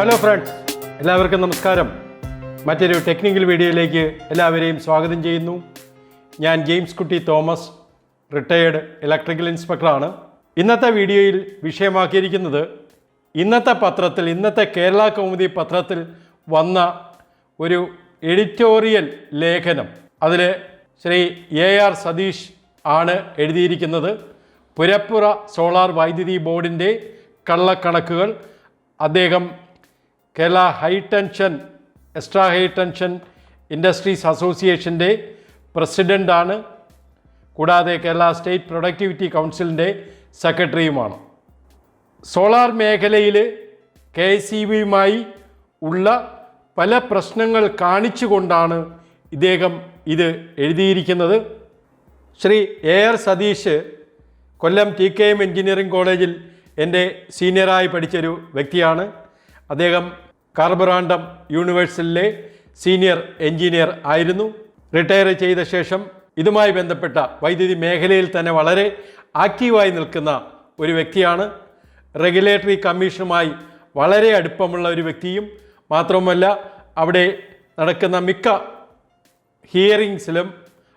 Hello friends എല്ലാവർക്കും നമസ്കാരം. മറ്റൊരു ടെക്നിക്കൽ വീഡിയോയിലേക്ക് എല്ലാവരെയും സ്വാഗതം ചെയ്യുന്നു. ഞാൻ ജെയിംസ് കുട്ടി തോമസ് റിട്ടയേർഡ് ഇലക്ട്രിക്കൽ ഇൻസ്പെക്ടറാണ് ഇന്നത്തെ വീഡിയോയിൽ വിഷയമാക്കിയിരിക്കുന്നത് ഇന്നത്തെ പത്രത്തിൽ ഇന്നത്തെ കേരള കൗമുദി പത്രത്തിൽ വന്ന ഒരു എഡിറ്റോറിയൽ ലേഖനം. അതിൽ ശ്രീ എ ആർ സതീഷ് ആണ് എഴുതിയിരിക്കുന്നത്. പുരപ്പുറ സോളാർ വൈദ്യുതി ബോർഡിന്റെ കള്ളക്കണക്കുകൾ. അദ്ദേഹം Kerala high tension extra high tension industries അസോസിയേഷന്റെ പ്രസിഡന്റാണ് കൂടാതെ കേരള സ്റ്റേറ്റ് പ്രൊഡക്ടിവിറ്റി കൗൺസിലിന്റെ സെക്രട്ടറിയുമാണ്. സോളാർ മേഖലയിൽ കെ ഇ ബിയുമായി ഉള്ള പല പ്രശ്നങ്ങൾ കാണിച്ചുകൊണ്ടാണ് ഇദ്ദേഹം ഇത് എഴുതിയിരിക്കുന്നത്. Shri A R Satheesh Kollam T K M engineering കോളേജിൽ എന്റെ സീനിയറായി പഠിച്ചൊരു വ്യക്തിയാണ്. അദ്ദേഹം കാർബറാണ്ടം യൂണിവേഴ്സിറ്റിയിലെ സീനിയർ എഞ്ചിനീയർ ആയിരുന്നു. റിട്ടയർ ചെയ്ത ശേഷം ഇതുമായി ബന്ധപ്പെട്ട വൈദ്യുതി മേഖലയിൽ തന്നെ വളരെ ആക്റ്റീവായി നിൽക്കുന്ന ഒരു വ്യക്തിയാണ്. റെഗുലേറ്ററി കമ്മീഷനുമായി വളരെ അടുപ്പമുള്ള ഒരു വ്യക്തിയും മാത്രവുമല്ല അവിടെ നടക്കുന്ന മിക്ക ഹിയറിങ്സിലും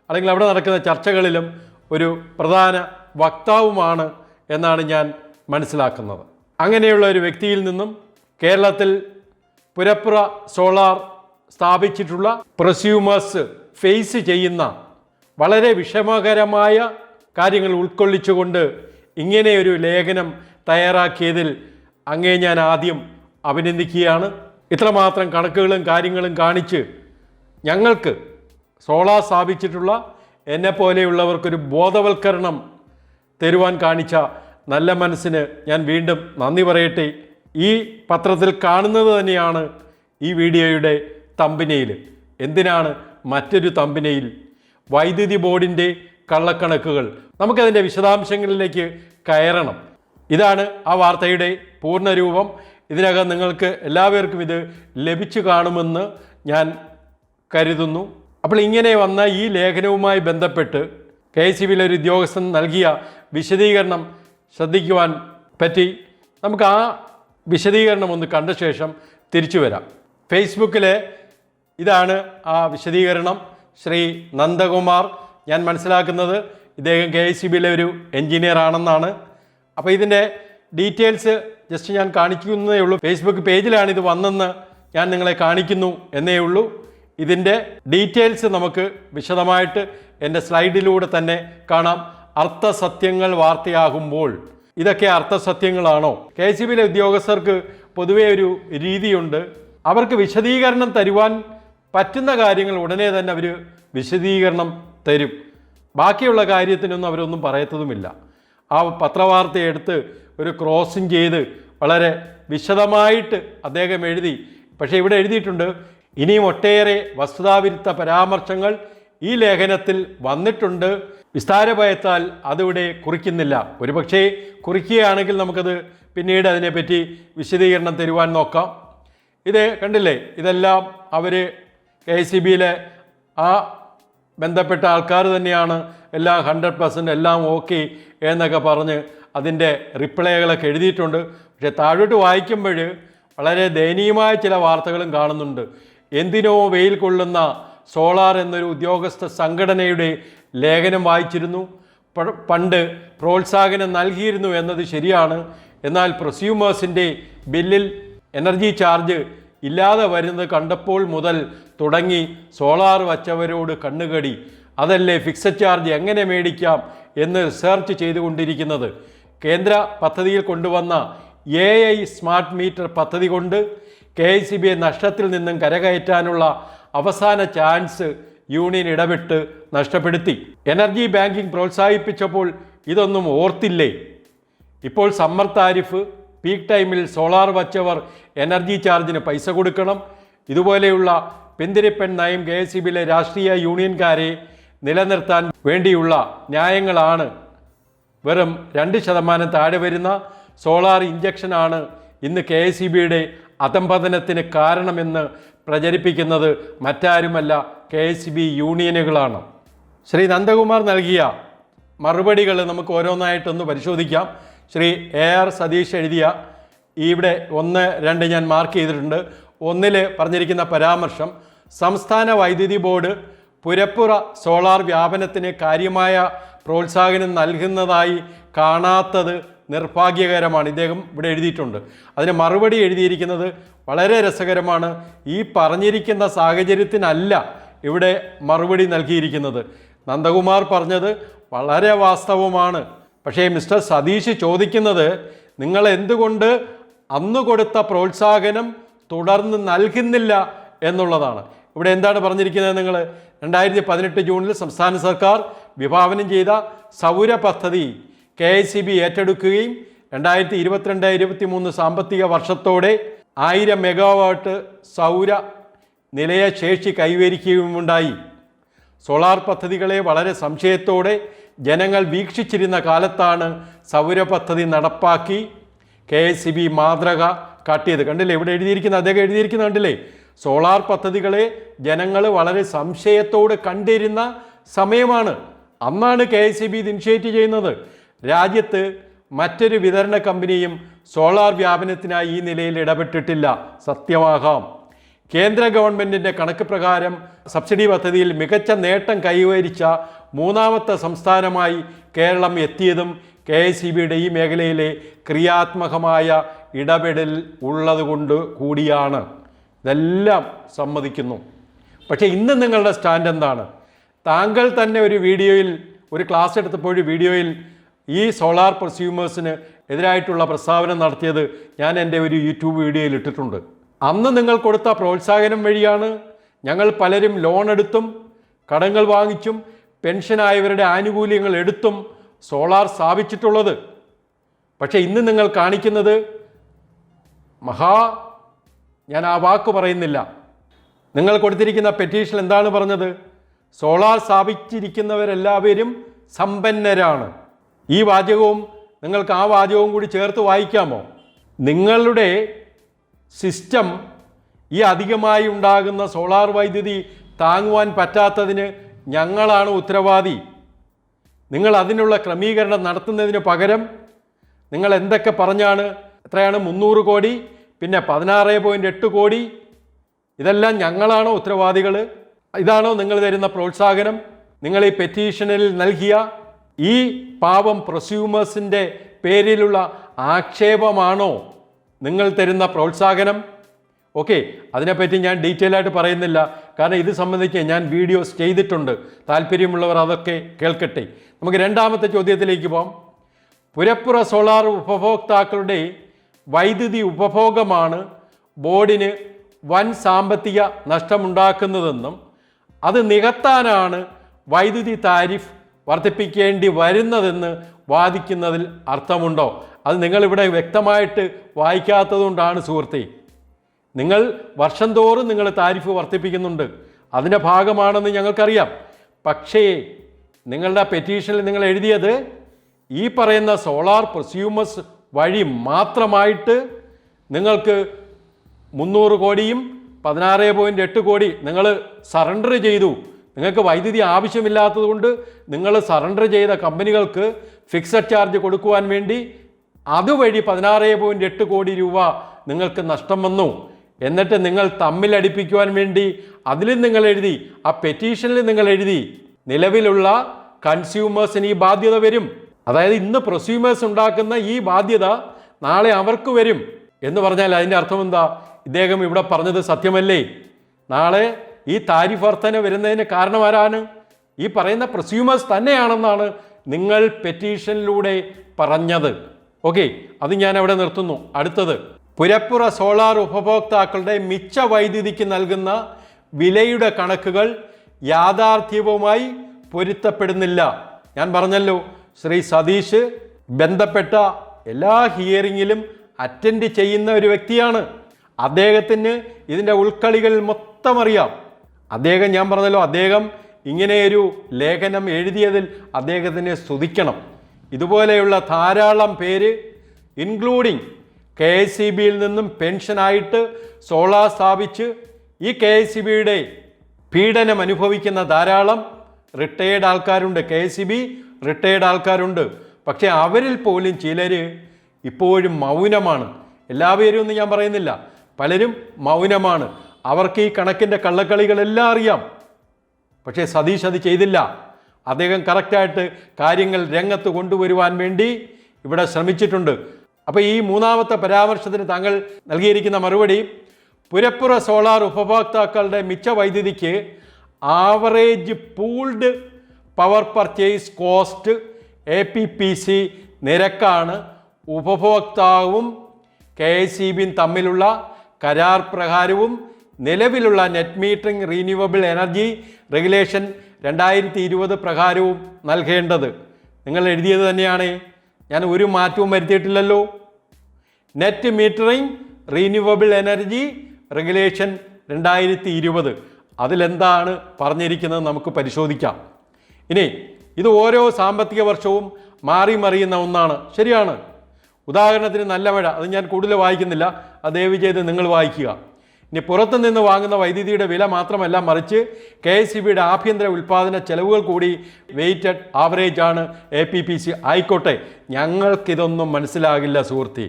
അല്ലെങ്കിൽ അവിടെ നടക്കുന്ന ചർച്ചകളിലും ഒരു പ്രധാന വക്താവുമാണ് എന്നാണ് ഞാൻ മനസ്സിലാക്കുന്നത്. അങ്ങനെയുള്ള ഒരു വ്യക്തിയിൽ നിന്നും കേരളത്തിൽ പുരപ്പുറ സോളാർ സ്ഥാപിച്ചിട്ടുള്ള പ്രസ്യൂമേഴ്സ് ഫേസ് ചെയ്യുന്ന വളരെ വിഷമകരമായ കാര്യങ്ങൾ ഉൾക്കൊള്ളിച്ചുകൊണ്ട് ഇങ്ങനെയൊരു ലേഖനം തയ്യാറാക്കിയതിൽ അങ്ങേ ഞാൻ ആദ്യം അഭിനന്ദിക്കുകയാണ്. ഇത്രമാത്രം കണക്കുകളും കാര്യങ്ങളും കാണിച്ച് ഞങ്ങൾക്ക് സോളാർ സ്ഥാപിച്ചിട്ടുള്ള എന്നെ പോലെയുള്ളവർക്കൊരു ബോധവൽക്കരണം തരുവാൻ കാണിച്ച നല്ല മനസ്സിന് ഞാൻ വീണ്ടും നന്ദി പറയട്ടെ. ഈ പത്രത്തിൽ കാണുന്നത് തന്നെയാണ് ഈ വീഡിയോയുടെ തമ്പിനയിൽ. എന്തിനാണ് മറ്റൊരു തമ്പിനയിൽ? വൈദ്യുതി ബോർഡിന്റെ കള്ളക്കണക്കുകൾ. നമുക്കതിന്റെ വിശദാംശങ്ങളിലേക്ക് കയറണം. ഇതാണ് ആ വാർത്തയുടെ പൂർണരൂപം. ഇതിനകം നിങ്ങൾക്ക് എല്ലാവർക്കും ഇത് ലഭിച്ചു കാണുമെന്ന് ഞാൻ കരുതുന്നു. അപ്പോൾ ഇങ്ങനെ വന്ന ഈ ലേഖനവുമായി ബന്ധപ്പെട്ട് കെ എസ് ബിയിലെ ഒരു ഉദ്യോഗസ്ഥൻ നൽകിയ വിശദീകരണം ശ്രദ്ധിക്കുവാൻ പറ്റി. നമുക്ക് ആ വിശദീകരണം ഒന്ന് കണ്ട ശേഷം തിരിച്ചു വരാം. ഫേസ്ബുക്കിലെ ഇതാണ് ആ വിശദീകരണം. ശ്രീ നന്ദകുമാർ ഞാൻ മനസ്സിലാക്കുന്നത് ഇദ്ദേഹം കെ ഐ സി ബിയിലെ ഒരു എൻജിനീയർ ആണെന്നാണ്. അപ്പോൾ ഇതിന്റെ ഡീറ്റെയിൽസ് ജസ്റ്റ് ഞാൻ കാണിക്കുന്നതേ ഉള്ളൂ. ഫേസ്ബുക്ക് പേജിലാണ് ഇത് വന്നെന്ന് ഞാൻ നിങ്ങളെ കാണിക്കുന്നു എന്നേ ഉള്ളൂ. ഇതിന്റെ ഡീറ്റെയിൽസ് നമുക്ക് വിശദമായിട്ട് എന്റെ സ്ലൈഡിലൂടെ തന്നെ കാണാം. അർത്ഥസത്യങ്ങൾ വാർത്തയാകുമ്പോൾ ഇതൊക്കെ അർത്ഥസത്യങ്ങളാണോ? കെ സി ബിയിലെ ഉദ്യോഗസ്ഥർക്ക് പൊതുവേ ഒരു രീതിയുണ്ട്. അവർക്ക് വിശദീകരണം തരുവാൻ പറ്റുന്ന കാര്യങ്ങൾ ഉടനെ തന്നെ അവർ വിശദീകരണം തരും. ബാക്കിയുള്ള കാര്യത്തിനൊന്നും അവരൊന്നും പറയത്തതുമില്ല. ആ പത്രവാർത്ത എടുത്ത് ഒരു ക്രോസിങ് ചെയ്ത് വളരെ വിശദമായിട്ട് അദ്ദേഹം എഴുതി. പക്ഷേ ഇവിടെ എഴുതിയിട്ടുണ്ട് ഇനിയും ഒട്ടേറെ വസ്തുതാവിരുദ്ധ പരാമർശങ്ങൾ ഈ ലേഖനത്തിൽ വന്നിട്ടുണ്ട്. വിസ്താരഭയത്താൽ അതിവിടെ കുറിക്കുന്നില്ല. ഒരുപക്ഷേ കുറിക്കുകയാണെങ്കിൽ നമുക്കത് പിന്നീട് അതിനെപ്പറ്റി വിശദീകരണം തരുവാൻ നോക്കാം. ഇത് കണ്ടില്ലേ? ഇതെല്ലാം അവർ കെ സി ബിയിലെ ആ ബന്ധപ്പെട്ട ആൾക്കാർ തന്നെയാണ് എല്ലാം ഹൺഡ്രഡ് പെർസെന്റ് എല്ലാം ഓക്കെ എന്നൊക്കെ പറഞ്ഞ് അതിന്റെ റിപ്ലൈകളൊക്കെ എഴുതിയിട്ടുണ്ട്. പക്ഷേ താഴോട്ട് വായിക്കുമ്പോൾ വളരെ ദയനീയമായ ചില വാർത്തകളും കാണുന്നുണ്ട്. എന്തിനോ വെയിൽ കൊള്ളുന്ന സോളാർ എന്നൊരു ഉദ്യോഗസ്ഥ സംഘടനയുടെ ലേഖനം വായിച്ചിരുന്നു. പണ്ട് പ്രോത്സാഹനം നൽകിയിരുന്നു എന്നത് ശരിയാണ്. എന്നാൽ പ്രൊസ്യൂമേഴ്സിന്റെ ബില്ലിൽ എനർജി ചാർജ് ഇല്ലാതെ വരുന്നത് കണ്ടപ്പോൾ മുതൽ തുടങ്ങി സോളാർ വച്ചവരോട് കണ്ണുകടി. അതല്ലേ ഫിക്സഡ് ചാർജ് എങ്ങനെ മേടിക്കാം എന്ന് റിസർച്ച് ചെയ്തുകൊണ്ടിരിക്കുന്നത്. കേന്ദ്ര പദ്ധതിയിൽ കൊണ്ടുവന്ന എ ഐ സ്മാർട്ട് മീറ്റർ പദ്ധതി കൊണ്ട് കെ ഐ സി ബിയെ നഷ്ടത്തിൽ നിന്നും കരകയറ്റാനുള്ള അവസാന ചാൻസ് യൂണിയൻ ഇടപെട്ട് നഷ്ടപ്പെടുത്തി. എനർജി ബാങ്കിംഗ് പ്രോത്സാഹിപ്പിച്ചപ്പോൾ ഇതൊന്നും ഓർത്തില്ലേ? ഇപ്പോൾ സമ്മർ താരിഫ് പീക്ക് ടൈമിൽ സോളാർ വച്ചവർ എനർജി ചാർജിന് പൈസ കൊടുക്കണം. ഇതുപോലെയുള്ള പെന്തിരിപ്പൻ നയം കെ എസ് ബിയിലെ രാഷ്ട്രീയ യൂണിയൻകാരെ നിലനിർത്താൻ വേണ്ടിയുള്ള ന്യായങ്ങളാണ്. വെറും രണ്ട് ശതമാനം താഴെ വരുന്ന സോളാർ ഇഞ്ചക്ഷനാണ് ഇന്ന് കെ എസ് ഇ ബിയുടെ അധംപതനത്തിന് കാരണമെന്ന് പ്രചരിപ്പിക്കുന്നത് മറ്റാരുമല്ല കെ എസ് ബി യൂണിയനുകളാണ്. ശ്രീ നന്ദകുമാർ നൽകിയ മറുപടികൾ നമുക്ക് ഓരോന്നായിട്ടൊന്ന് പരിശോധിക്കാം. ശ്രീ എ ആർ സതീഷ് എഴുതിയ ഇവിടെ ഒന്ന് രണ്ട് ഞാൻ മാർക്ക് ചെയ്തിട്ടുണ്ട്. ഒന്നിൽ പറഞ്ഞിരിക്കുന്ന പരാമർശം സംസ്ഥാന വൈദ്യുതി ബോർഡ് പുരപ്പുറ സോളാർ വ്യാപനത്തിന് കാര്യമായ പ്രോത്സാഹനം നൽകുന്നതായി കാണാത്തത് നിർഭാഗ്യകരമാണ്. ഇദ്ദേഹം ഇവിടെ എഴുതിയിട്ടുണ്ട്. അതിന് മറുപടി എഴുതിയിരിക്കുന്നത് വളരെ രസകരമാണ്. ഈ പറഞ്ഞിരിക്കുന്ന സാഹചര്യത്തിനല്ല ഇവിടെ മറുപടി നൽകിയിരിക്കുന്നത്. നന്ദകുമാർ പറഞ്ഞത് വളരെ വാസ്തവമാണ്. പക്ഷേ മിസ്റ്റർ സതീഷ് ചോദിക്കുന്നത് നിങ്ങൾ എന്തുകൊണ്ട് അന്ന് കൊടുത്ത പ്രോത്സാഹനം തുടർന്ന് നൽകുന്നില്ല എന്നുള്ളതാണ്. ഇവിടെ എന്താണ് പറഞ്ഞിരിക്കുന്നത് നിങ്ങൾ? രണ്ടായിരത്തി പതിനെട്ട് ജൂണിൽ സംസ്ഥാന സർക്കാർ വിഭാവനം ചെയ്ത സൗര പദ്ധതി കെ ഐ സി ബി ഏറ്റെടുക്കുകയും രണ്ടായിരത്തി ഇരുപത്തിരണ്ട് ഇരുപത്തി മൂന്ന് സാമ്പത്തിക വർഷത്തോടെ ആയിരം മെഗാവാട്ട് സൗര നിലയ ശേഷി കൈവരിക്കുകയുമുണ്ടായി. സോളാർ പദ്ധതികളെ വളരെ സംശയത്തോടെ ജനങ്ങൾ വീക്ഷിച്ചിരുന്ന കാലത്താണ് സൗര പദ്ധതി നടപ്പാക്കി കെ എസ് സി ബി മാതൃക കാട്ടിയത്. കണ്ടില്ലേ? ഇവിടെ എഴുതിയിരിക്കുന്ന അദ്ദേഹം എഴുതിയിരിക്കുന്ന കണ്ടില്ലേ? സോളാർ പദ്ധതികളെ ജനങ്ങൾ വളരെ സംശയത്തോടെ കണ്ടിരുന്ന സമയമാണ്. അന്നാണ് കെ എസ് സി ബി ഇത് ഇനിഷ്യേറ്റ് ചെയ്യുന്നത്. രാജ്യത്ത് മറ്റൊരു വിതരണ കമ്പനിയും സോളാർ വ്യാപനത്തിനായി ഈ നിലയിൽ ഇടപെട്ടിട്ടില്ല. സത്യമാകാം കേന്ദ്ര ഗവൺമെന്റിന്റെ കണക്ക് പ്രകാരം സബ്സിഡി പദ്ധതിയിൽ മികച്ച നേട്ടം കൈവരിച്ച മൂന്നാമത്തെ സംസ്ഥാനമായി കേരളം എത്തിയതും കെ എസ് സി ബിയുടെ ഈ മേഖലയിലെ ക്രിയാത്മകമായ ഇടപെടൽ ഉള്ളതുകൊണ്ട് കൂടിയാണ്. ഇതെല്ലാം സമ്മതിക്കുന്നു. പക്ഷേ ഇന്ന് നിങ്ങളുടെ സ്റ്റാൻഡ് എന്താണ് താങ്കൾ തന്നെ ഒരു വീഡിയോയിൽ ഒരു ക്ലാസ് എടുത്തപ്പോൾ വീഡിയോയിൽ ഈ സോളാർ പ്രസ്യൂമേഴ്സിന് എതിരായിട്ടുള്ള പ്രസ്താവന നടത്തിയത് ഞാൻ എന്റെ ഒരു യൂട്യൂബ് വീഡിയോയിൽ ഇട്ടിട്ടുണ്ട്. അന്ന് നിങ്ങൾ കൊടുത്ത പ്രോത്സാഹനം വഴിയാണ് ഞങ്ങൾ പലരും ലോൺ എടുത്തും കടങ്ങൾ വാങ്ങിച്ചും പെൻഷനായവരുടെ ആനുകൂല്യങ്ങൾ എടുത്തും സോളാർ സ്ഥാപിച്ചിട്ടുള്ളത്. പക്ഷേ ഇന്ന് നിങ്ങൾ കാണിക്കുന്നത് മഹാ ഞാൻ ആ വാക്ക് പറയുന്നില്ല. നിങ്ങൾ കൊടുത്തിരിക്കുന്ന പെറ്റീഷൻ എന്താണ് പറഞ്ഞത്? സോളാർ സ്ഥാപിച്ചിരിക്കുന്നവരെല്ലാവരും സമ്പന്നരാണ്. ഈ വാചകവും നിങ്ങൾക്ക് ആ വാചകവും കൂടി ചേർത്ത് വായിക്കാമോ? നിങ്ങളുടെ സിസ്റ്റം ഈ അധികമായി ഉണ്ടാകുന്ന സോളാർ വൈദ്യുതി താങ്ങുവാൻ പറ്റാത്തതിന് ഞങ്ങളാണ് ഉത്തരവാദി. നിങ്ങൾ അതിനുള്ള ക്രമീകരണം നടത്തുന്നതിന് പകരം നിങ്ങൾ എന്തൊക്കെ പറഞ്ഞാണ്? എത്രയാണ്? മുന്നൂറ് കോടി പിന്നെ പതിനാറ് പോയിന്റ് എട്ട് കോടി. ഇതെല്ലാം ഞങ്ങളാണോ ഉത്തരവാദികൾ ഇതാണോ നിങ്ങൾ തരുന്ന പ്രോത്സാഹനം? നിങ്ങൾ ഈ പെറ്റീഷനിൽ നൽകിയ ഈ പാവം പ്രൊസ്യൂമേഴ്സിന്റെ പേരിലുള്ള ആക്ഷേപമാണോ നിങ്ങൾ തരുന്ന പ്രോത്സാഹനം? ഓക്കെ അതിനെപ്പറ്റി ഞാൻ ഡീറ്റെയിൽ ആയിട്ട് പറയുന്നില്ല. കാരണം ഇത് സംബന്ധിച്ച് ഞാൻ വീഡിയോസ് ചെയ്തിട്ടുണ്ട്. താല്പര്യമുള്ളവർ അതൊക്കെ കേൾക്കട്ടെ. നമുക്ക് രണ്ടാമത്തെ ചോദ്യത്തിലേക്ക് പോകാം പുരപ്പുറ സോളാർ ഉപഭോക്താക്കളുടെ വൈദ്യുതി ഉപഭോഗമാണ് ബോർഡിന് വൻ സാമ്പത്തിക നഷ്ടമുണ്ടാക്കുന്നതെന്നും അത് നികത്താനാണ് വൈദ്യുതി താരിഫ് വർദ്ധിപ്പിക്കേണ്ടി വരുന്നതെന്ന് വാദിക്കുന്നതിൽ അർത്ഥമുണ്ടോ? അത് നിങ്ങളിവിടെ വ്യക്തമായിട്ട് വായിക്കാത്തതുകൊണ്ടാണ് സുഹൃത്തി. നിങ്ങൾ വർഷം തോറും നിങ്ങൾ താരിഫ് വർദ്ധിപ്പിക്കുന്നുണ്ട്. അതിന്റെ ഭാഗമാണെന്ന് ഞങ്ങൾക്കറിയാം. പക്ഷേ നിങ്ങളുടെ പെറ്റീഷനിൽ നിങ്ങൾ എഴുതിയത് ഈ പറയുന്ന സോളാർ പ്രൊസ്യൂമേഴ്സ് വഴി മാത്രമായിട്ട് നിങ്ങൾക്ക് മുന്നൂറ് കോടിയും പതിനാറ് പോയിന്റ് എട്ട് കോടി നിങ്ങൾ സറണ്ടർ ചെയ്തു. നിങ്ങൾക്ക് വൈദ്യുതി ആവശ്യമില്ലാത്തതുകൊണ്ട് നിങ്ങൾ സറണ്ടർ ചെയ്ത കമ്പനികൾക്ക് ഫിക്സഡ് ചാർജ് കൊടുക്കുവാൻ വേണ്ടി അതുവഴി പതിനാറ് പോയിന്റ് എട്ട് കോടി രൂപ നിങ്ങൾക്ക് നഷ്ടം വന്നു. എന്നിട്ട് നിങ്ങൾ തമ്മിലടിപ്പിക്കുവാൻ വേണ്ടി അതിലും നിങ്ങൾ എഴുതി ആ പെറ്റീഷനിൽ നിങ്ങൾ എഴുതി നിലവിലുള്ള കൺസ്യൂമേഴ്സിന് ഈ ബാധ്യത വരും. അതായത് ഇന്ന് പ്രൊസ്യൂമേഴ്സ് ഉണ്ടാക്കുന്ന ഈ ബാധ്യത നാളെ അവർക്ക് വരും. എന്ന് പറഞ്ഞാൽ അതിന്റെ അർത്ഥം എന്താ? ഇദ്ദേഹം ഇവിടെ പറഞ്ഞത് സത്യമല്ലേ? നാളെ ഈ താരിഫ് വർധന വരുന്നതിന് കാരണമാരാണ് ഈ പറയുന്ന പ്രസ്യൂമേഴ്സ് തന്നെയാണെന്നാണ് നിങ്ങൾ പെറ്റീഷനിലൂടെ പറഞ്ഞത്. ഓക്കെ അത് ഞാൻ അവിടെ നിർത്തുന്നു. അടുത്തത്. പുരപ്പുറ സോളാർ ഉപഭോക്താക്കളുടെ മിച്ച വൈദ്യുതിക്ക് നൽകുന്ന വിലയുടെ കണക്കുകൾ യാഥാർത്ഥ്യവുമായി പൊരുത്തപ്പെടുന്നില്ല. ഞാൻ പറഞ്ഞല്ലോ ശ്രീ സതീഷ് ബന്ധപ്പെട്ട എല്ലാ ഹിയറിങ്ങിലും അറ്റൻഡ് ചെയ്യുന്ന ഒരു വ്യക്തിയാണ്. അദ്ദേഹത്തിന് ഇതിന്റെ ഉൾക്കളികൾ മൊത്തം അറിയാം. അദ്ദേഹം ഞാൻ പറഞ്ഞല്ലോ അദ്ദേഹം ഇങ്ങനെയൊരു ലേഖനം എഴുതിയതിൽ അദ്ദേഹത്തിനെ സ്തുതിക്കണം. ഇതുപോലെയുള്ള ധാരാളം പേര് ഇൻക്ലൂഡിങ് കെ എസ് സി ബിയിൽ നിന്നും പെൻഷനായിട്ട് സോളാർ സ്ഥാപിച്ച് ഈ കെ എസ് സി ബിയുടെ പീഡനം അനുഭവിക്കുന്ന ധാരാളം റിട്ടയേർഡ് ആൾക്കാരുണ്ട്. K S C B retired ആൾക്കാരുണ്ട്. പക്ഷേ അവരിൽ പോലും ചിലർ ഇപ്പോഴും മൗനമാണ്. എല്ലാവരും ഒന്നും ഞാൻ പറയുന്നില്ല. പലരും മൗനമാണ്. അവർക്ക് ഈ കണക്കിന്റെ കള്ളക്കളികളെല്ലാം അറിയാം. പക്ഷേ സതീഷ് അത് ചെയ്തില്ല. അദ്ദേഹം കറക്റ്റായിട്ട് കാര്യങ്ങൾ രംഗത്ത് കൊണ്ടുവരുവാൻ വേണ്ടി ഇവിടെ ശ്രമിച്ചിട്ടുണ്ട്. അപ്പോൾ ഈ മൂന്നാമത്തെ പരാമർശത്തിന് താങ്കൾ നൽകിയിരിക്കുന്ന മറുപടി പുരപ്പുറ സോളാർ ഉപഭോക്താക്കളുടെ മിച്ച വൈദ്യുതിക്ക് average pooled power purchase cost A P P C നിരക്കാണ് ഉപഭോക്താവും കെ എസ് സി ബിയും തമ്മിലുള്ള കരാർ പ്രകാരവും നിലവിലുള്ള net metering renewable energy regulation രണ്ടായിരത്തി ഇരുപത് പ്രകാരവും നൽകേണ്ടത്. നിങ്ങൾ എഴുതിയത് തന്നെയാണ്. ഞാൻ ഒരു മാറ്റവും വരുത്തിയിട്ടില്ലല്ലോ. Net metering renewable energy regulation രണ്ടായിരത്തി ഇരുപത് അതിലെന്താണ് പറഞ്ഞിരിക്കുന്നത് നമുക്ക് പരിശോധിക്കാം. ഇനി ഇത് ഓരോ സാമ്പത്തിക വർഷവും മാറി മറിയുന്ന ഒന്നാണ്. ശരിയാണ്. ഉദാഹരണത്തിന് നല്ല മഴ അത് ഞാൻ കൂടുതൽ വായിക്കുന്നില്ല. അത് ദയവ് ചെയ്ത് നിങ്ങൾ വായിക്കുക. ഇനി പുറത്തു നിന്ന് വാങ്ങുന്ന വൈദ്യുതിയുടെ വില മാത്രമല്ല മറിച്ച് കെ എസ് ബിയുടെ ആഭ്യന്തര ഉൽപ്പാദന ചെലവുകൾ കൂടി വെയ്റ്റഡ് ആവറേജ് ആണ് എ പി പി സി ആയിക്കോട്ടെ ഞങ്ങൾക്കിതൊന്നും മനസ്സിലാകില്ല സുഹൃത്തി.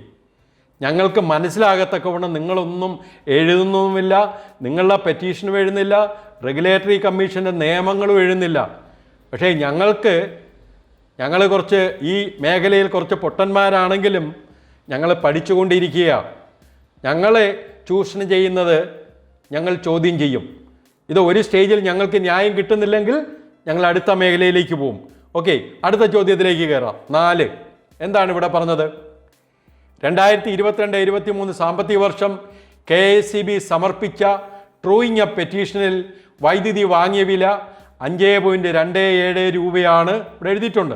ഞങ്ങൾക്ക് മനസ്സിലാകത്തക്കവണ്ണം നിങ്ങളൊന്നും എഴുതുന്നുമില്ല നിങ്ങളുടെ പെറ്റീഷനും എഴുതുന്നില്ല റെഗുലേറ്ററി കമ്മീഷന്റെ നിയമങ്ങളും എഴുതുന്നില്ല. പക്ഷേ ഞങ്ങൾക്ക് ഞങ്ങൾ കുറച്ച് ഈ മേഖലയിൽ കുറച്ച് പൊട്ടന്മാരാണെങ്കിലും ഞങ്ങൾ പഠിച്ചുകൊണ്ടിരിക്കുക ഞങ്ങളെ ചൂഷണം ചെയ്യുന്നത് ഞങ്ങൾ ചോദ്യം ചെയ്യും. ഇത് ഒരു സ്റ്റേജിൽ ഞങ്ങൾക്ക് ന്യായം കിട്ടുന്നില്ലെങ്കിൽ ഞങ്ങൾ അടുത്ത മേഖലയിലേക്ക് പോകും ഓക്കെ അടുത്ത ചോദ്യത്തിലേക്ക് കയറാം. നാല്. എന്താണ് ഇവിടെ പറഞ്ഞത്? രണ്ടായിരത്തി ഇരുപത്തിരണ്ട് ഇരുപത്തി മൂന്ന് സാമ്പത്തിക വർഷം കെ എസ് സി ബി സമർപ്പിച്ച ട്രൂയിങ് എ പെറ്റീഷനിൽ വൈദ്യുതി വാങ്ങിയ വില അഞ്ച് പോയിന്റ് രണ്ട് ഏഴ് രൂപയാണ് ഇവിടെ എഴുതിയിട്ടുണ്ട്.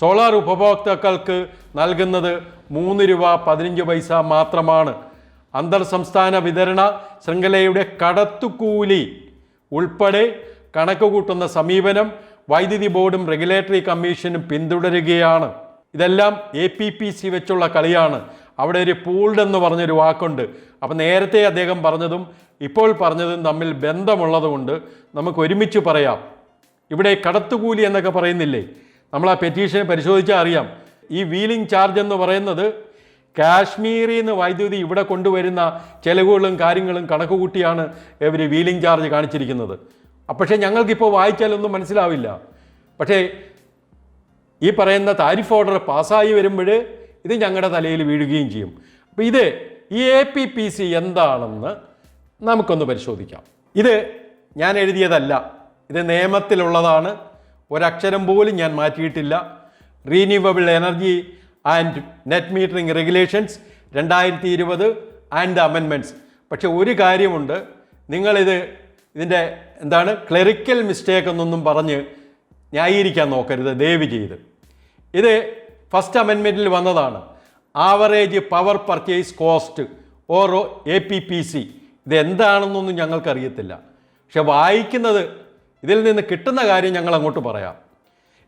സോളാർ ഉപഭോക്താക്കൾക്ക് നൽകുന്നത് മൂന്ന് രൂപ പതിനഞ്ച് പൈസ മാത്രമാണ്. അന്തർ സംസ്ഥാന വിതരണ ശൃംഖലയുടെ കടത്തുകൂലി ഉൾപ്പെടെ കണക്ക് കൂട്ടുന്ന സമീപനം വൈദ്യുതി ബോർഡും റെഗുലേറ്ററി കമ്മീഷനും പിന്തുടരുകയാണ്. ഇതെല്ലാം എ പി പി സി വെച്ചുള്ള കളിയാണ്. അവിടെ ഒരു പൂൾഡ് എന്ന് പറഞ്ഞൊരു വാക്കുണ്ട്. അപ്പം നേരത്തെ അദ്ദേഹം പറഞ്ഞതും ഇപ്പോൾ പറഞ്ഞതും തമ്മിൽ ബന്ധമുള്ളതുകൊണ്ട് നമുക്ക് ഒരുമിച്ച് പറയാം. ഇവിടെ കടത്തുകൂലി എന്നൊക്കെ പറയുന്നില്ലേ? നമ്മൾ ആ പെറ്റീഷൻ പരിശോധിച്ചാൽ അറിയാം. ഈ വീലിംഗ് ചാർജ് എന്ന് പറയുന്നത് കാശ്മീരിൽ നിന്ന് വൈദ്യുതി ഇവിടെ കൊണ്ടുവരുന്ന ചെലവുകളും കാര്യങ്ങളും കണക്ക് കൂട്ടിയാണ് ഇവർ വീലിംഗ് ചാർജ് കാണിച്ചിരിക്കുന്നത്. പക്ഷേ ഞങ്ങൾക്കിപ്പോൾ വായിച്ചാലൊന്നും മനസ്സിലാവില്ല. പക്ഷേ ഈ പറയുന്ന താരിഫ് ഓർഡർ പാസ്സായി വരുമ്പോൾ ഇത് ഞങ്ങളുടെ തലയിൽ വീഴുകയും ചെയ്യും. അപ്പോൾ ഇത് ഈ എ പി പി സി എന്താണെന്ന് നമുക്കൊന്ന് പരിശോധിക്കാം. ഇത് ഞാൻ എഴുതിയതല്ല. ഇത് നിയമത്തിലുള്ളതാണ്. ഒരക്ഷരം പോലും ഞാൻ മാറ്റിയിട്ടില്ല. Renewable energy and net metering regulations രണ്ടായിരത്തി ഇരുപത് ആൻഡ് അമെൻമെന്റ്സ് പക്ഷെ ഒരു കാര്യമുണ്ട്. നിങ്ങളിത് ഇതിന്റെ എന്താണ് ക്ലറിക്കൽ മിസ്റ്റേക്ക് എന്നൊന്നും പറഞ്ഞ് ന്യായീകരിക്കാൻ നോക്കരുത്. ദയവ് ചെയ്ത്. ഇത് ഫസ്റ്റ് അമെൻമെന്റിൽ വന്നതാണ്. Average power purchase cost or A P P C ഇത് എന്താണെന്നൊന്നും ഞങ്ങൾക്കറിയത്തില്ല. പക്ഷെ വായിക്കുന്നത് ഇതിൽ നിന്ന് കിട്ടുന്ന കാര്യം ഞങ്ങൾ അങ്ങോട്ട് പറയാം.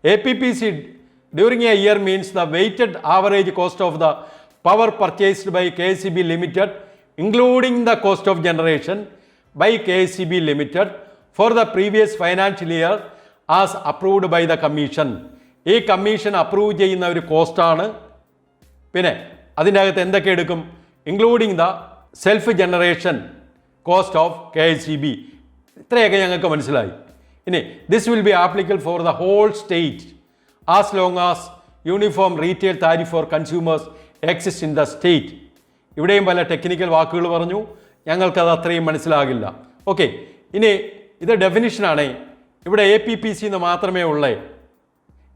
A P P C during a year means the weighted average cost of the power purchased by K C B limited including the cost of generation by K C B limited for the previous financial year as approved by the commission ഈ commission approve ചെയ്യുന്ന ഒരു കോസ്റ്റാണ്. പിന്നെ അതിന്റെ അകത്ത് എന്തൊക്കെ എടുക്കും? Including the self generation cost of K S C B ഇത്രയൊക്കെ ഞങ്ങൾക്ക് മനസ്സിലായി. ഇനി this will be applicable for the whole state as long as uniform retail tariff for consumers exist in the state ഇവിടെയും പല ടെക്നിക്കൽ വാക്കുകൾ പറഞ്ഞു. ഞങ്ങൾക്കത് അത്രയും മനസ്സിലാകില്ല. ഓക്കെ ഇനി ഇത് ഡെഫിനിഷനാണ് ഇവിടെ എ പി പി സി എന്ന് മാത്രമേ ഉള്ളേ.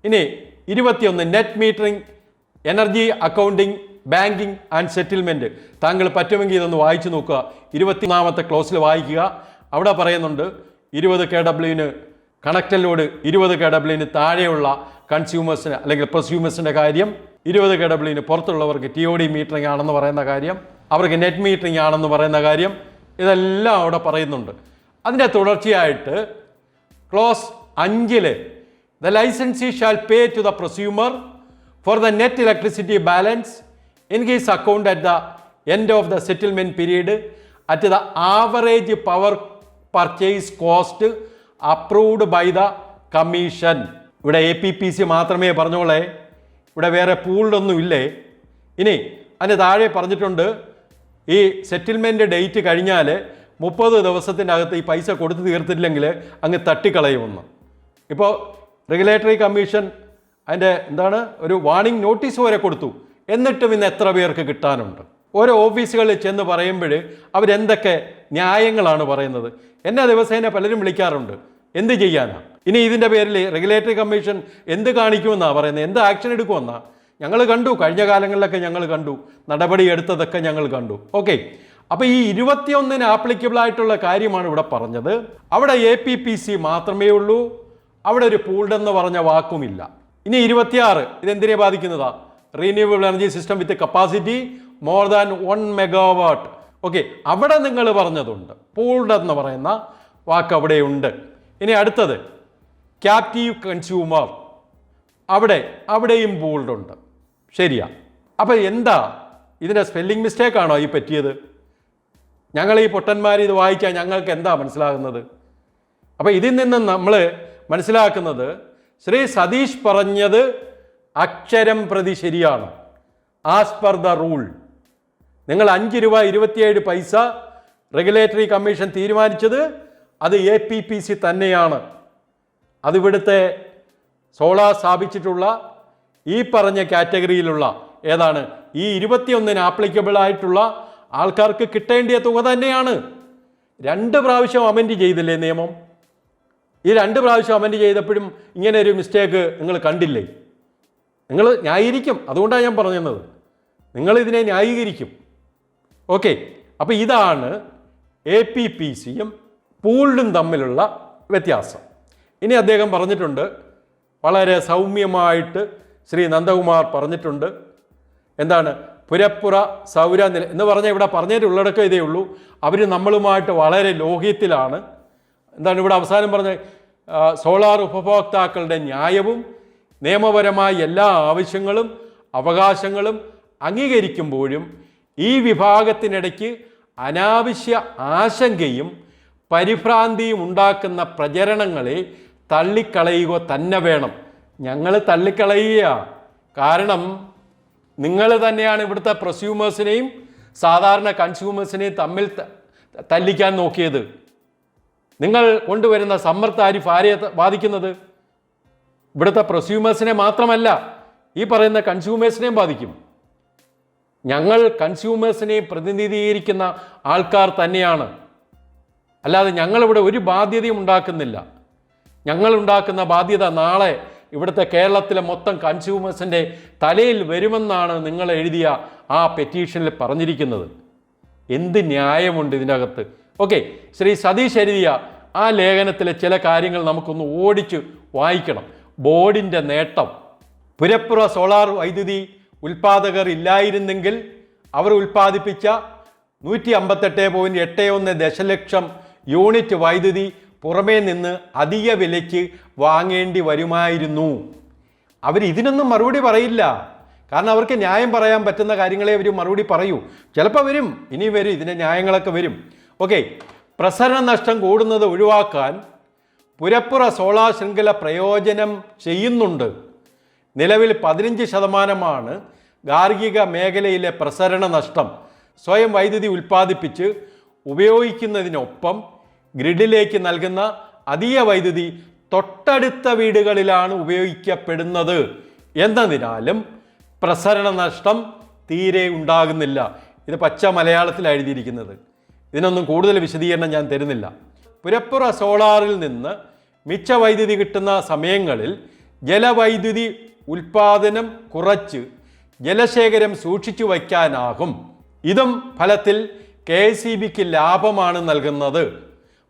ഇനി ഇരുപത്തിയൊന്ന് net metering energy accounting banking and settlement താങ്കൾ പറ്റുമെങ്കിൽ ഇതൊന്ന് വായിച്ചു നോക്കുക. ഇരുപത്തിനാമത്തെ ക്ലോസിൽ വായിക്കുക. അവിടെ പറയുന്നുണ്ട് ഇരുപത് കെ ഡബ്ല്യുവിന് കണക്റ്റഡ് ലോഡ് ഇരുപത് കെ താഴെയുള്ള കൺസ്യൂമേഴ്സിന് അല്ലെങ്കിൽ പ്രൊസ്യൂമേഴ്സിന്റെ കാര്യം ഇരുപത് കെ പുറത്തുള്ളവർക്ക് ടി ഒ ഡി മീറ്ററിംഗ് ആണെന്ന് പറയുന്ന കാര്യം അവർക്ക് നെറ്റ് മീറ്ററിംഗ് ആണെന്ന് പറയുന്ന കാര്യം ഇതെല്ലാം അവിടെ പറയുന്നുണ്ട്. അതിന്റെ തുടർച്ചയായിട്ട് ക്ലോസ് അഞ്ചിൽ the licensee shall pay to the prosumer for the net electricity balance in case account at the end of the settlement period at the average power purchase cost approved by the commission ഇവിടെ A P P C മാത്രമേ പറഞ്ഞോളേ. ഇവിടെ വേറെ പൂൾഡൊന്നും ഇല്ലേ? ഇനി അതിന് താഴെ പറഞ്ഞിട്ടുണ്ട് ഈ സെറ്റിൽമെന്റ് ഡേറ്റ് കഴിഞ്ഞാൽ മുപ്പത് ദിവസത്തിനകത്ത് ഈ പൈസ കൊടുത്തു തീർത്തില്ലെങ്കിൽ അങ്ങ് തട്ടിക്കളയുമെന്ന്. ഇപ്പോൾ റെഗുലേറ്ററി കമ്മീഷൻ അതിന്റെ എന്താണ് ഒരു വാണിംഗ് നോട്ടീസ് വരെ കൊടുത്തു. എന്നിട്ടും ഇന്ന് എത്ര പേർക്ക് കിട്ടാനുണ്ട്? ഓരോ ഓഫീസുകളിൽ ചെന്ന് പറയുമ്പോൾ അവരെന്തൊക്കെ ന്യായങ്ങളാണ് പറയുന്നത്. എന്നെ ദിവസേന പലരും വിളിക്കാറുണ്ട്. എന്ത് ചെയ്യാനാ? ഇനി ഇതിന്റെ പേരിൽ റെഗുലേറ്ററി കമ്മീഷൻ എന്ത് കാണിക്കുമെന്നാണ് പറയുന്നത്? എന്ത് ആക്ഷൻ എടുക്കുമെന്നാ? ഞങ്ങൾ കണ്ടു. കഴിഞ്ഞ കാലങ്ങളിലൊക്കെ ഞങ്ങൾ കണ്ടു. നടപടി എടുത്തതൊക്കെ ഞങ്ങൾ കണ്ടു. ഓക്കെ. അപ്പോൾ ഈ ഇരുപത്തിയൊന്നിന് ആപ്ലിക്കബിൾ ആയിട്ടുള്ള കാര്യമാണ് ഇവിടെ പറഞ്ഞത്. അവിടെ എ പി പി സി മാത്രമേ ഉള്ളൂ. അവിടെ ഒരു പൂൾഡെന്ന് പറഞ്ഞ വാക്കുമില്ല. ഇനി ഇരുപത്തിയാറ് ഇതെന്തിനെ ബാധിക്കുന്നതാ? Renewable energy system with capacity more than one megawatt okay അവിടെ നിങ്ങൾ പറഞ്ഞതുണ്ട്. പൂൾഡ് എന്ന് പറയുന്ന വാക്ക് അവിടെയുണ്ട് ഇനി അടുത്തത്. ക്യാപ്റ്റീവ് കൺസ്യൂമർ അവിടെ അവിടെയും പൂൾഡ് ഉണ്ട്. ശരിയാ. അപ്പോൾ എന്താ? ഇതിന്റെ സ്പെല്ലിംഗ് മിസ്റ്റേക്ക് ആണോ ഈ പറ്റിയത്? ഞങ്ങൾ ഈ പൊട്ടന്മാർ ഇത് വായിച്ചാൽ ഞങ്ങൾക്ക് എന്താ മനസ്സിലാകുന്നത്? അപ്പോൾ ഇതിൽ നിന്ന് നമ്മൾ മനസ്സിലാക്കുന്നത് ശ്രീ സതീഷ് പറഞ്ഞത് അക്ഷരം പ്രതി ശരിയാണ്. ആസ് പെർ ദ റൂൾ നിങ്ങൾ അഞ്ച് രൂപ ഇരുപത്തിയേഴ് പൈസ റെഗുലേറ്ററി കമ്മീഷൻ തീരുമാനിച്ചത് അത് എ പി പി സി തന്നെയാണ്. അതിവിടുത്തെ സോളാർ സ്ഥാപിച്ചിട്ടുള്ള ഈ പറഞ്ഞ കാറ്റഗറിയിലുള്ള ഏതാണ്? ഈ ഇരുപത്തിയൊന്നിന് ആപ്ലിക്കബിൾ ആയിട്ടുള്ള ആൾക്കാർക്ക് കിട്ടേണ്ടിയ തുക തന്നെയാണ്. രണ്ട് പ്രാവശ്യം അമെൻഡ് ചെയ്തില്ലേ നിയമം? ഈ രണ്ട് പ്രാവശ്യം അമെൻഡ് ചെയ്തപ്പോഴും ഇങ്ങനെ ഒരു മിസ്റ്റേക്ക് നിങ്ങൾ കണ്ടില്ലേ? നിങ്ങൾ ന്യായീകരിക്കും. അതുകൊണ്ടാണ് ഞാൻ പറഞ്ഞത്. നിങ്ങൾ ഇതിനെ ന്യായീകരിക്കും. ഓക്കെ അപ്പോൾ ഇതാണ് എ പി പി സിയും പൂൾഡും തമ്മിലുള്ള വ്യത്യാസം. ഇനി അദ്ദേഹം പറഞ്ഞിട്ടുണ്ട് വളരെ സൗമ്യമായിട്ട് ശ്രീ നന്ദകുമാർ പറഞ്ഞിട്ടുണ്ട്. എന്താണ്? പുരപ്പുറ സൗര നില എന്ന് പറഞ്ഞാൽ ഇവിടെ പറഞ്ഞതിന്റെ ഉള്ളടക്കം ഇതേ ഉള്ളൂ. അവർ നമ്മളുമായിട്ട് വളരെ ലോഹ്യത്തിലാണ്. എന്താണ് ഇവിടെ അവസാനം പറഞ്ഞ സോളാർ ഉപഭോക്താക്കളുടെ ന്യായവും നിയമപരമായ എല്ലാ ആവശ്യങ്ങളും അവകാശങ്ങളും അംഗീകരിക്കുമ്പോഴും ഈ വിഭാഗത്തിനിടയ്ക്ക് അനാവശ്യ ആശങ്കയും പരിഭ്രാന്തിയും ഉണ്ടാക്കുന്ന പ്രചരണങ്ങളെ തള്ളിക്കളയുക തന്നെ വേണം. ഞങ്ങൾ തള്ളിക്കളയുക കാരണം നിങ്ങൾ തന്നെയാണ് ഇവിടുത്തെ പ്രൊസ്യൂമേഴ്സിനെയും സാധാരണ കൺസ്യൂമേഴ്സിനെയും തമ്മിൽ തല്ലിക്കാൻ നോക്കിയത്. നിങ്ങൾ കൊണ്ടുവരുന്ന സമ്മർദ്ദ ആരിഫ് ആരെ ബാധിക്കുന്നത്? ഇവിടുത്തെ പ്രൊസ്യൂമേഴ്സിനെ മാത്രമല്ല ഈ പറയുന്ന കൺസ്യൂമേഴ്സിനെയും ബാധിക്കും. ഞങ്ങൾ കൺസ്യൂമേഴ്സിനെ പ്രതിനിധീകരിക്കുന്ന ആൾക്കാർ തന്നെയാണ്. അല്ലാതെ ഞങ്ങളിവിടെ ഒരു ബാധ്യതയും ഉണ്ടാക്കുന്നില്ല. ഞങ്ങൾ ഉണ്ടാക്കുന്ന ബാധ്യത നാളെ ഇവിടുത്തെ കേരളത്തിലെ മൊത്തം കൺസ്യൂമേഴ്സിന്റെ തലയിൽ വരുമെന്നാണ് നിങ്ങൾ എഴുതിയ ആ പെറ്റീഷനിൽ പറഞ്ഞിരിക്കുന്നത്. എന്ത് ന്യായമുണ്ട് ഇതിനകത്ത്? ഓക്കെ ശ്രീ സതീഷ് എഴുതിയ ആ ലേഖനത്തിലെ ചില കാര്യങ്ങൾ നമുക്കൊന്ന് ഓടിച്ച് വായിക്കണം. ബോർഡിന്റെ നേട്ടം. പുരപ്പുറ സോളാർ വൈദ്യുതി ഉൽപ്പാദകർ ഇല്ലായിരുന്നെങ്കിൽ അവർ ഉൽപ്പാദിപ്പിച്ച നൂറ്റി അമ്പത്തെട്ട് പോയിന്റ് എട്ട് ഒന്ന് ദശലക്ഷം യൂണിറ്റ് വൈദ്യുതി പുറമേ നിന്ന് അധിക വിലയ്ക്ക് വാങ്ങേണ്ടി വരുമായിരുന്നു. അവർ ഇതിനൊന്നും മറുപടി പറയില്ല. കാരണം അവർക്ക് ന്യായം പറയാൻ പറ്റുന്ന കാര്യങ്ങളെ അവർ മറുപടി പറയൂ. ചിലപ്പോൾ വരും ഇനി വരും ഇതിന്റെ ന്യായങ്ങളൊക്കെ വരും. ഓക്കെ പ്രസരണ നഷ്ടം കൂടുന്നത് ഒഴിവാക്കാൻ പുരപ്പുറ സോളാർ ശൃംഖല പ്രയോജനം ചെയ്യുന്നുണ്ട്. നിലവിൽ പതിനഞ്ച് ശതമാനമാണ് ഗാർഹിക മേഖലയിലെ പ്രസരണ നഷ്ടം സ്വയം വൈദ്യുതി ഉൽപ്പാദിപ്പിച്ച് ഉപയോഗിക്കുന്നതിനൊപ്പം ഗ്രിഡിലേക്ക് നൽകുന്ന അധിക വൈദ്യുതി തൊട്ടടുത്ത വീടുകളിലാണ് ഉപയോഗിക്കപ്പെടുന്നത്. എന്നതിനാലും പ്രസരണ നഷ്ടം തീരെ ഉണ്ടാകുന്നില്ല. ഇത് പച്ച മലയാളത്തിൽ എഴുതിയിരിക്കുന്നത്. ഇതിനൊന്നും കൂടുതൽ വിശദീകരണം ഞാൻ തരുന്നില്ല. പുരപ്പുറ സോളാറിൽ നിന്ന് മിച്ച വൈദ്യുതി കിട്ടുന്ന സമയങ്ങളിൽ ജലവൈദ്യുതി ഉൽപാദനം കുറച്ച് ജലശേഖരം സൂക്ഷിച്ചു വയ്ക്കാനാകും. ഇതും ഫലത്തിൽ കെ സി ബിക്ക് ലാഭമാണ് നൽകുന്നത്.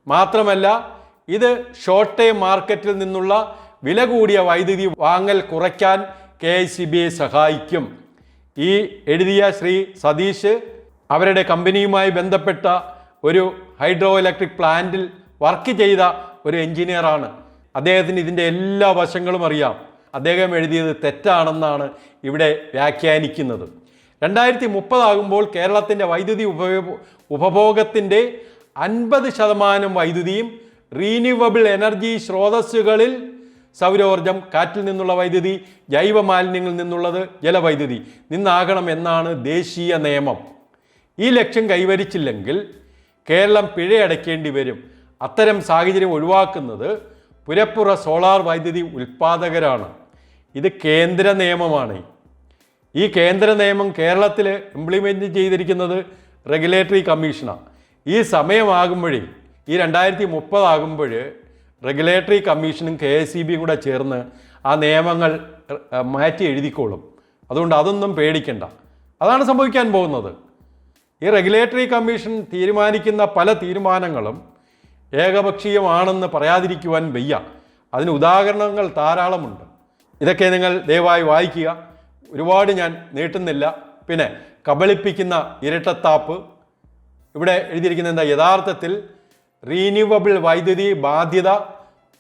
മാത്രമല്ല ഇത് ഷോർട്ട് ടൈം മാർക്കറ്റിൽ നിന്നുള്ള വില കൂടിയ വൈദ്യുതി വാങ്ങൽ കുറയ്ക്കാൻ കെ സി ബിയെ സഹായിക്കും. ഈ എഴുതിയ ശ്രീ സതീഷ് അവരുടെ കമ്പനിയുമായി ബന്ധപ്പെട്ട ഒരു ഹൈഡ്രോ ഇലക്ട്രിക് പ്ലാന്റിൽ വർക്ക് ചെയ്ത ഒരു എഞ്ചിനീയറാണ്. അദ്ദേഹത്തിന് ഇതിന്റെ എല്ലാ വശങ്ങളും അറിയാം. അദ്ദേഹം എഴുതിയത് തെറ്റാണെന്നാണ് ഇവിടെ വ്യാഖ്യാനിക്കുന്നത്. രണ്ടായിരത്തി മുപ്പതാകുമ്പോൾ കേരളത്തിന്റെ വൈദ്യുതി ഉപഭോഗത്തിന്റെ അൻപത് ശതമാനം വൈദ്യുതിയും റീന്യൂവബിൾ എനർജി സ്രോതസ്സുകളിൽ സൗരോർജം കാറ്റിൽ നിന്നുള്ള വൈദ്യുതി ജൈവ മാലിന്യങ്ങളിൽ നിന്നുള്ളത് ജലവൈദ്യുതി. നിന്നാകണം എന്നാണ് ദേശീയ നിയമം. ഈ ലക്ഷ്യം കൈവരിച്ചില്ലെങ്കിൽ കേരളം പിഴയടയ്ക്കേണ്ടി വരും. അത്തരം സാഹചര്യം ഒഴിവാക്കുന്നത് പുരപ്പുറ സോളാർ വൈദ്യുതി ഉൽപ്പാദകരാണ് ഇത് കേന്ദ്ര നിയമമാണ്. ഈ കേന്ദ്ര നിയമം കേരളത്തിൽ ഇംപ്ലിമെന്റ് ചെയ്തിരിക്കുന്നത് റെഗുലേറ്ററി കമ്മീഷനാണ് ഈ സമയമാകുമ്പോഴേ ഈ രണ്ടായിരത്തി മുപ്പതാകുമ്പോൾ റെഗുലേറ്ററി കമ്മീഷനും കെ എസ് ഇ ബിയും കൂടെ ചേർന്ന് ആ നിയമങ്ങൾ മാറ്റി എഴുതിക്കോളും. അതുകൊണ്ട് അതൊന്നും പേടിക്കണ്ട. അതാണ് സംഭവിക്കാൻ പോകുന്നത്. ഈ റെഗുലേറ്ററി കമ്മീഷൻ തീരുമാനിക്കുന്ന പല തീരുമാനങ്ങളും ഏകപക്ഷീയമാണെന്ന് പറയാതിരിക്കുവാൻ വയ്യ. അതിന് ഉദാഹരണങ്ങൾ ധാരാളമുണ്ട്. ഇതൊക്കെ നിങ്ങൾ ദയവായി വായിക്കുക. ഒരുപാട് ഞാൻ നീട്ടുന്നില്ല. പിന്നെ കബളിപ്പിക്കുന്ന ഇരട്ടത്താപ്പ്. ഇവിടെ എഴുതിയിരിക്കുന്ന എന്താ? യഥാർത്ഥത്തിൽ റീന്യൂവബിൾ വൈദ്യുതി ബാധ്യത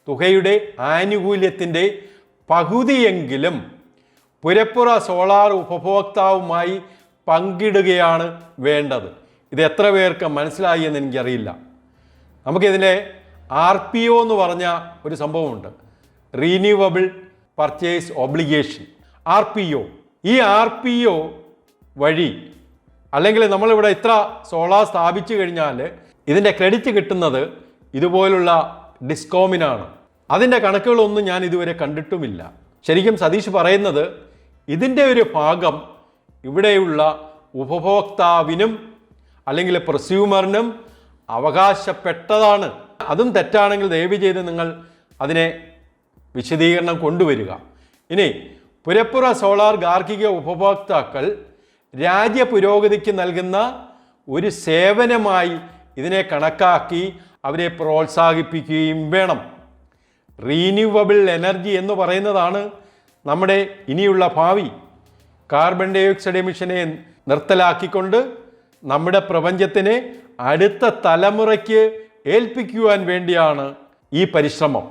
തുകയുടെ ആനുകൂല്യത്തിന്റെ പകുതിയെങ്കിലും പുരപ്പുറ സോളാർ ഉപഭോക്താവുമായി പങ്കിടുകയാണ് വേണ്ടത്. ഇത് എത്ര പേർക്ക് മനസ്സിലായി എന്ന് എനിക്കറിയില്ല. നമുക്കിതിന്റെ ആർ പി ഒ എന്ന് പറഞ്ഞ ഒരു സംഭവമുണ്ട്. Renewable purchase obligation R P O ഈ ആർ പി ഒ വഴി അല്ലെങ്കിൽ നമ്മളിവിടെ ഇത്ര സോളാർ സ്ഥാപിച്ചു കഴിഞ്ഞാൽ ഇതിന്റെ ക്രെഡിറ്റ് കിട്ടുന്നത് ഇതുപോലുള്ള ഡിസ്കോമിനാണ് അതിന്റെ കണക്കുകളൊന്നും ഞാൻ ഇതുവരെ കണ്ടിട്ടുമില്ല. ശരിക്കും സതീഷ് പറയുന്നത് ഇതിന്റെ ഒരു ഭാഗം ഇവിടെയുള്ള ഉപഭോക്താവിനും അല്ലെങ്കിൽ പ്രസ്യൂമറിനും അവകാശപ്പെട്ടതാണ്. അതും തെറ്റാണെങ്കിൽ ദയവ് ചെയ്ത് നിങ്ങൾ അതിനെ വിശദീകരണം കൊണ്ടുവരിക. ഇനി പുരപ്പുറ സോളാർ ഗാർഹിക ഉപഭോക്താക്കൾ രാജ്യ പുരോഗതിക്ക് നൽകുന്ന ഒരു സേവനമായി ഇതിനെ കണക്കാക്കി അവരെ പ്രോത്സാഹിപ്പിക്കുകയും വേണം. റീന്യൂവബിൾ എനർജി എന്ന് പറയുന്നതാണ് നമ്മുടെ ഇനിയുള്ള ഭാവി. കാർബൺ ഡൈ ഓക്സൈഡ് എമിഷനെ നിർത്തലാക്കിക്കൊണ്ട് നമ്മുടെ പ്രപഞ്ചത്തിനെ അടുത്ത തലമുറയ്ക്ക് ഏൽപ്പിക്കുവാൻ വേണ്ടിയാണ് ഈ പരിശ്രമം.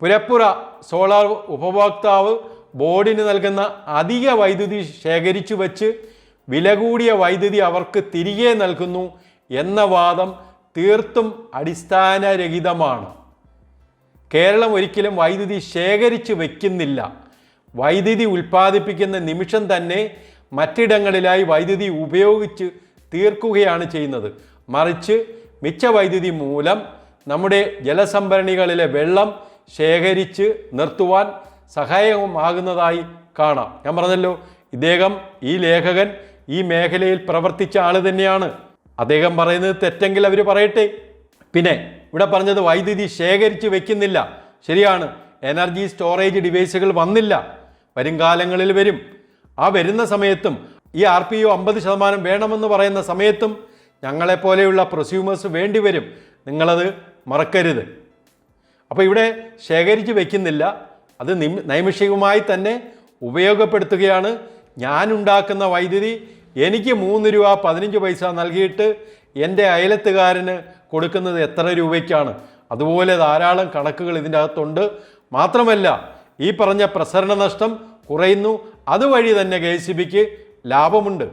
പുരപ്പുറ സോളാർ ഉപഭോക്താവ് ബോർഡിന് നൽകുന്ന അധിക വൈദ്യുതി ശേഖരിച്ചു വച്ച് വില കൂടിയ വൈദ്യുതി അവർക്ക് തിരികെ നൽകുന്നു എന്ന വാദം തീർത്തും അടിസ്ഥാനരഹിതമാണ്. കേരളം ഒരിക്കലും വൈദ്യുതി ശേഖരിച്ച് വയ്ക്കുന്നില്ല വൈദ്യുതി ഉൽപ്പാദിപ്പിക്കുന്ന നിമിഷം തന്നെ മറ്റിടങ്ങളിലായി വൈദ്യുതി ഉപയോഗിച്ച് തീർക്കുകയാണ് ചെയ്യുന്നത്. മറിച്ച് മിച്ച വൈദ്യുതി മൂലം നമ്മുടെ ജലസംഭരണികളിലെ വെള്ളം ശേഖരിച്ച് നിർത്തുവാൻ സഹായകമാകുന്നതായി കാണാം. ഞാൻ പറഞ്ഞല്ലോ ഇദ്ദേഹം ഈ ലേഖകൻ ഈ മേഖലയിൽ പ്രവർത്തിച്ച ആൾ തന്നെയാണ്. അദ്ദേഹം പറയുന്നത് തെറ്റെങ്കിൽ അവർ പറയട്ടെ. പിന്നെ ഇവിടെ പറഞ്ഞത് വൈദ്യുതി ശേഖരിച്ച് വെക്കുന്നില്ല. ശരിയാണ് എനർജി സ്റ്റോറേജ് ഡിവൈസുകൾ വന്നില്ല. വരും കാലങ്ങളിൽ വരും. ആ വരുന്ന സമയത്തും ഈ ആർ പി ഒ അമ്പത് ശതമാനം വേണമെന്ന് പറയുന്ന സമയത്തും ഞങ്ങളെപ്പോലെയുള്ള പ്രൊസ്യൂമേഴ്സ് വേണ്ടിവരും. നിങ്ങളത് മറക്കരുത്. അപ്പോൾ ഇവിടെ ശേഖരിച്ച് വെക്കുന്നില്ല. അത് നൈമിഷികമായി തന്നെ ഉപയോഗപ്പെടുത്തുകയാണ്. ഞാൻ ഉണ്ടാക്കുന്ന വൈദ്യുതി എനിക്ക് മൂന്ന് രൂപ പതിനഞ്ച് പൈസ നൽകിയിട്ട് എന്റെ അയലത്തുകാരന് കൊടുക്കുന്നത് എത്ര രൂപയ്ക്കാണ്? അതുപോലെ ധാരാളം കണക്കുകൾ ഇതിന്റെ അകത്തുണ്ട് മാത്രമല്ല ഈ പറഞ്ഞ പ്രസരണ നഷ്ടം കുറയുന്നു. അതുവഴി തന്നെ കെ സി ബിക്ക് ലാഭമുണ്ട്.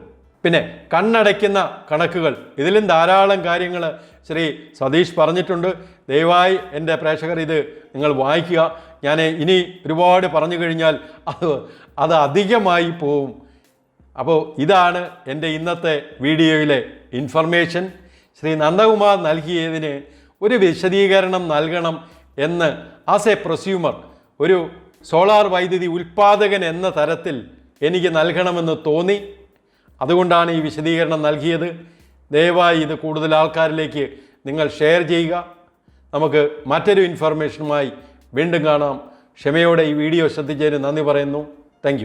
പിന്നെ കണ്ണടയ്ക്കുന്ന കണക്കുകൾ. ഇതിലും ധാരാളം കാര്യങ്ങൾ ശ്രീ സതീഷ് പറഞ്ഞിട്ടുണ്ട്. ദയവായി എന്റെ പ്രേക്ഷകർ ഇത് നിങ്ങൾ വായിക്കുക. ഞാൻ ഇനി ഒരുപാട് പറഞ്ഞു കഴിഞ്ഞാൽ അത് അത് അധികമായി പോവും. അപ്പോൾ ഇതാണ് എന്റെ ഇന്നത്തെ വീഡിയോയിലെ ഇൻഫർമേഷൻ. ശ്രീ നന്ദകുമാർ നൽകിയതിന് ഒരു വിശദീകരണം നൽകണം എന്ന് ആസ് എ പ്രൊസ്യൂമർ ഒരു സോളാർ വൈദ്യുതി ഉൽപ്പാദകൻ എന്ന തരത്തിൽ എനിക്ക് നൽകണമെന്ന് തോന്നി. അതുകൊണ്ടാണ് ഈ വിശദീകരണം നൽകിയത്. ദയവായി ഇത് കൂടുതൽ ആൾക്കാരിലേക്ക് നിങ്ങൾ ഷെയർ ചെയ്യുക. നമുക്ക് മറ്റൊരു ഇൻഫർമേഷനുമായി വീണ്ടും കാണാം. ക്ഷമയോടെ ഈ വീഡിയോ ശ്രദ്ധിച്ചതിന് നന്ദി പറയുന്നു. താങ്ക്